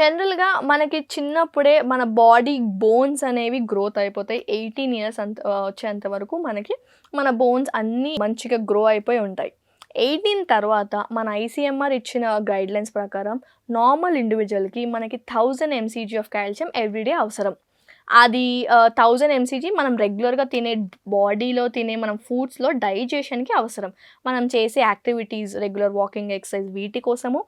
జనరల్‌గా మనకి చిన్నప్పుడే మన బాడీ బోన్స్ అనేవి గ్రోత్ అయిపోతాయి. 18 ఇయర్స్ అంత వచ్చేంత వరకు మనకి మన బోన్స్ అన్నీ మంచిగా గ్రో అయిపోయి ఉంటాయి. 18 తర్వాత మన ఐసీఎంఆర్ ఇచ్చిన గైడ్‌లైన్స్ ప్రకారం నార్మల్ ఇండివిజువల్కి మనకి thousand MCG of calcium every day అవసరం. అది థౌజండ్ ఎంసీజీ మనం రెగ్యులర్‌గా తినే బాడీలో తినే మనం ఫుడ్స్‌లో డైజెషన్‌కి అవసరం. మనం చేసే యాక్టివిటీస్ రెగ్యులర్ వాకింగ్, ఎక్సర్సైజ్ వీటి కోసము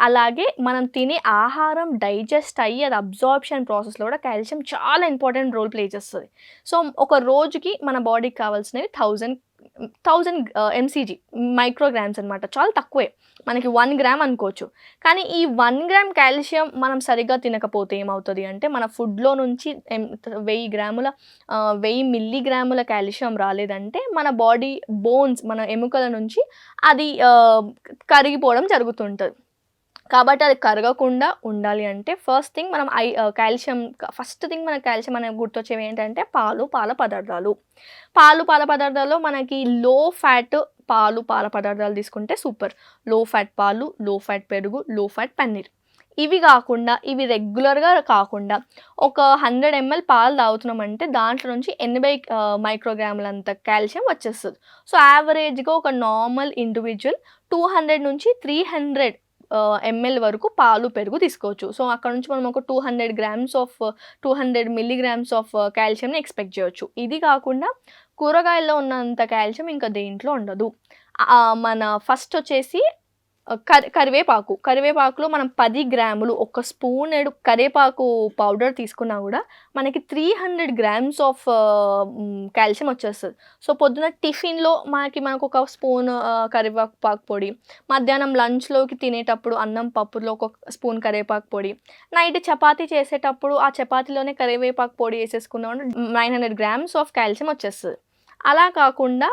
అలాగే మనం తినే ఆహారం డైజెస్ట్ అయ్యి అది అబ్జార్ప్షన్ ప్రాసెస్‌లో కూడా కాల్షియం చాలా ఇంపార్టెంట్ రోల్ ప్లే చేస్తుంది సో, ఒక రోజుకి మన బాడీకి కావాల్సినవి థౌజండ్ థౌజండ్ ఎంసీజీ మైక్రోగ్రామ్స్ అనమాట. చాలా తక్కువే. మనకి వన్ గ్రామ్ అనుకోవచ్చు. కానీ ఈ వన్ గ్రామ్ కాల్షియం మనం సరిగ్గా తినకపోతే ఏమవుతుంది అంటే మన ఫుడ్‌లో నుంచి ఎం 1000 గ్రాముల వెయ్యి మిల్లీగ్రాముల కాల్షియం రాలేదంటే మన బాడీ బోన్స్ మన ఎముకల నుంచి అది కరిగిపోవడం జరుగుతుంటుంది కాబట్టి అది కరగకుండా ఉండాలి అంటే ఫస్ట్ థింగ్ మనం ఐ కాల్షియం ఫస్ట్ థింగ్ మన కాల్షియం అనేవి గుర్తొచ్చేవి ఏంటంటే పాలు, పాల పదార్థాలు. పాలు, పాల పదార్థాల్లో మనకి లో ఫ్యాట్ పాలు, పాల పదార్థాలు తీసుకుంటే సూపర్. లో ఫ్యాట్ పాలు, లో ఫ్యాట్ పెరుగు, లో ఫ్యాట్ పన్నీర్. ఇవి కాకుండా ఇవి రెగ్యులర్‌గా కాకుండా ఒక 100 ఎంఎల్ పాలు తాగుతున్నామంటే దాంట్లో నుంచి ఎనభై మైక్రోగ్రాములంత కాల్షియం వచ్చేస్తుంది సో, యావరేజ్‌గా ఒక నార్మల్ ఇండివిజువల్ టూ హండ్రెడ్ నుంచి త్రీ హండ్రెడ్ ఎంఎల్ వరకు పాలు, పెరుగు తీసుకోవచ్చు. సో, అక్కడ నుంచి మనం ఒక 200 గ్రామ్స్ ఆఫ్ 200 మిల్లీగ్రామ్స్ ఆఫ్ కాల్షియంని ఎక్స్‌పెక్ట్ చేయొచ్చు. ఇది కాకుండా కూరగాయల్లో ఉన్నంత కాల్షియం ఇంకా దేంట్లో ఉండదు. మన ఫస్ట్ వచ్చేసి కరి కరివేపాకు. కరివేపాకులో మనం పది గ్రాములు ఒక స్పూనెడు కరివేపాకు పౌడర్ తీసుకున్నా కూడా మనకి 300 గ్రామ్స్ ఆఫ్ కాల్షియం వచ్చేస్తుంది సో, పొద్దున టిఫిన్‌లో మనకి మనకొక స్పూన్ కరివేపాకు పాకు పొడి, మధ్యాహ్నం లంచ్‌లోకి తినేటప్పుడు అన్నం, పప్పులో ఒక స్పూన్ కరివేపాకు పొడి, నైట్ చపాతీ చేసేటప్పుడు ఆ చపాతీలోనే కరివేపాకు పొడి వేసేసుకుందాము nine hundred grams of calcium వచ్చేస్తుంది అలా కాకుండా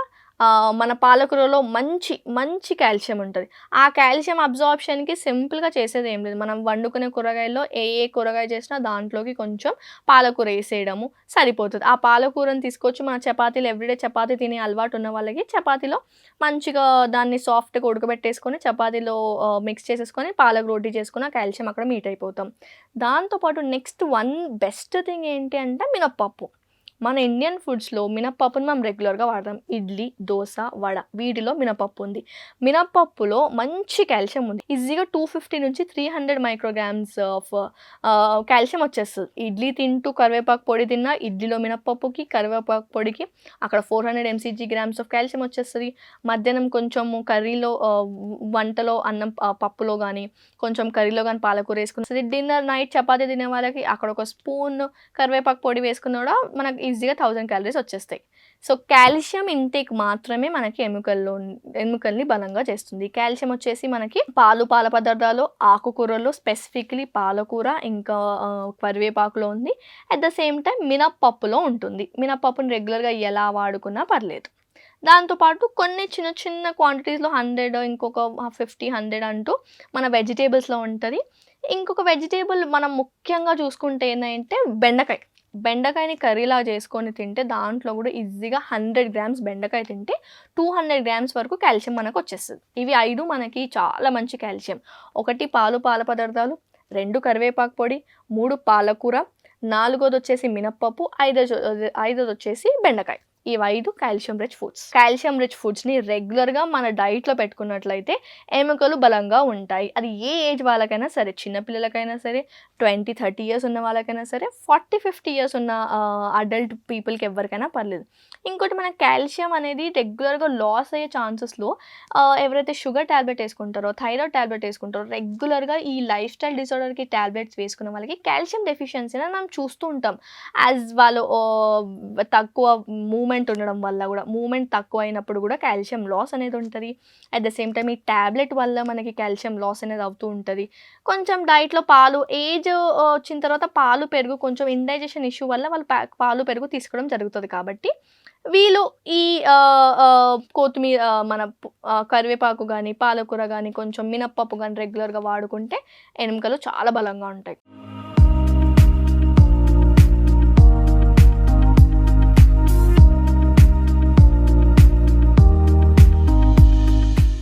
మన పాలకూరలో మంచి, మంచి కాల్షియం ఉంటుంది ఆ కాల్షియం అబ్జార్ప్షన్‌కి సింపుల్‌గా చేసేది ఏం లేదు. మనం వండుకునే కూరగాయల్లో ఏ ఏ కూరగాయ చేసినా దాంట్లోకి కొంచెం పాలకూర వేసేయడము సరిపోతుంది ఆ పాలకూరని తీసుకొచ్చి మన చపాతీలు ఎవ్రీడే చపాతీ తినే అలవాటు ఉన్న వాళ్ళకి చపాతీలో మంచిగా దాన్ని సాఫ్ట్‌గా ఉడకబెట్టేసుకొని చపాతీలో మిక్స్ చేసేసుకొని పాలక రోటీ చేసుకున్న కాల్షియం అక్కడ మీట్ అయిపోతాం. దాంతోపాటు నెక్స్ట్ వన్ బెస్ట్ థింగ్ ఏంటి అంటే మినప్పప్పు మన ఇండియన్ ఫుడ్స్‌లో మినప్పప్పును మనం రెగ్యులర్‌గా వాడతాం. ఇడ్లీ, దోశ వడ వీటిలో మినపప్పు ఉంది. మినపప్పులో మంచి కాల్షియం ఉంది. ఈజీగా 250 నుంచి 300 మైక్రోగ్రామ్స్ ఆఫ్ కాల్షియం వచ్చేస్తుంది ఇడ్లీ తింటూ కరివేపాకు పొడి తిన్నా ఇడ్లీలో మినపప్పుకి, కరివేపాకు పొడికి అక్కడ 400 ఎంసీజీ గ్రామ్స్ ఆఫ్ కాల్షియం వచ్చేస్తుంది మధ్యాహ్నం కొంచెము కర్రీలో వంటలో అన్నం పప్పులో కానీ కొంచెం కర్రీలో కానీ పాలకూర వేసుకుని డిన్నర్, నైట్ చపాతీ తినే వాళ్ళకి అక్కడ ఒక స్పూన్ కరివేపాకు పొడి వేసుకున్నా కూడా మనకి ఈజీగా థౌజండ్ క్యాలరీస్ వచ్చేస్తాయి. సో, కాల్షియం ఇంటేక్ మాత్రమే మనకి ఎముకల్లో ఎముకల్ని బలంగా చేస్తుంది. కాల్షియం వచ్చేసి మనకి పాలు, పాల పదార్థాలు, ఆకుకూరల్లో స్పెసిఫిక్‌లీ పాలకూర ఇంకా కరివేపాకులో ఉంది. అట్ ద సేమ్ టైం మినప్పప్పులో ఉంటుంది. మినప్పప్పుని రెగ్యులర్‌గా ఎలా వాడుకున్నా పర్లేదు. దాంతోపాటు కొన్ని చిన్న చిన్న క్వాంటిటీస్‌లో 100 ఇంకొక 50, 100 అంటూ మన వెజిటేబుల్స్లో ఉంటుంది ఇంకొక వెజిటేబుల్ మనం ముఖ్యంగా చూసుకుంటే ఏంటంటే బెండకాయ. బెండకాయని కర్రీలా చేసుకొని తింటే దాంట్లో కూడా ఈజీగా 100 గ్రామ్స్ బెండకాయ తింటే 200 గ్రామ్స్ వరకు కాల్షియం మనకు వచ్చేస్తుంది ఇవి ఐదు మనకి చాలా మంచి కాల్షియం. ఒకటి పాలు, పాల పదార్థాలు, రెండు కరివేపాకు పొడి, మూడు పాలకూర, నాలుగోది వచ్చేసి మినప్పప్పు ఐదో ఐదోది వచ్చేసి బెండకాయ. ఈ 5 calcium rich foods. Calcium rich ఫుడ్స్‌ని రెగ్యులర్‌గా మన డైట్‌లో పెట్టుకున్నట్లయితే ఎముకలు బలంగా ఉంటాయి. అది ఏ ఏజ్ వాళ్ళకైనా సరే చిన్నపిల్లలకైనా సరే, 20, 30 ఇయర్స్ ఉన్న వాళ్ళకైనా సరే, 40, 50 ఇయర్స్ ఉన్న అడల్ట్ పీపుల్‌కి ఎవరికైనా పర్లేదు. ఇంకోటి మన కాల్షియం అనేది రెగ్యులర్‌గా లాస్ అయ్యే ఛాన్సెస్‌లో ఎవరైతే షుగర్ ట్యాబ్లెట్ వేసుకుంటారో థైరాయిడ్ టాబ్లెట్ వేసుకుంటారో రెగ్యులర్‌గా ఈ లైఫ్ స్టైల్ డిసార్డర్‌కి ట్యాబ్లెట్స్ వేసుకున్న వాళ్ళకి కాల్షియం డెఫిషియన్సీని మనం చూస్తూ ఉంటాం. యాజ్ వాళ్ళు తక్కువ మూమెంట్ మూమెంట్ ఉండడం వల్ల కూడా మూమెంట్ తక్కువ అయినప్పుడు కూడా కాల్షియం లాస్ అనేది ఉంటుంది అట్ ద సేమ్ టైం ఈ టాబ్లెట్ వల్ల మనకి కాల్షియం లాస్ అనేది అవుతూ ఉంటుంది కొంచెం డైట్‌లో పాలు ఏజ్ వచ్చిన తర్వాత పాలు, పెరుగు కొంచెం ఇండైజెషన్ ఇష్యూ వల్ల వాళ్ళు పాలు, పెరుగు తీసుకోవడం జరుగుతుంది కాబట్టి వీళ్ళు ఈ కొత్తిమీర మన కరివేపాకు కానీ పాలకూర కానీ కొంచెం మినప్పప్పు కానీ రెగ్యులర్‌గా వాడుకుంటే ఎముకలు చాలా బలంగా ఉంటాయి.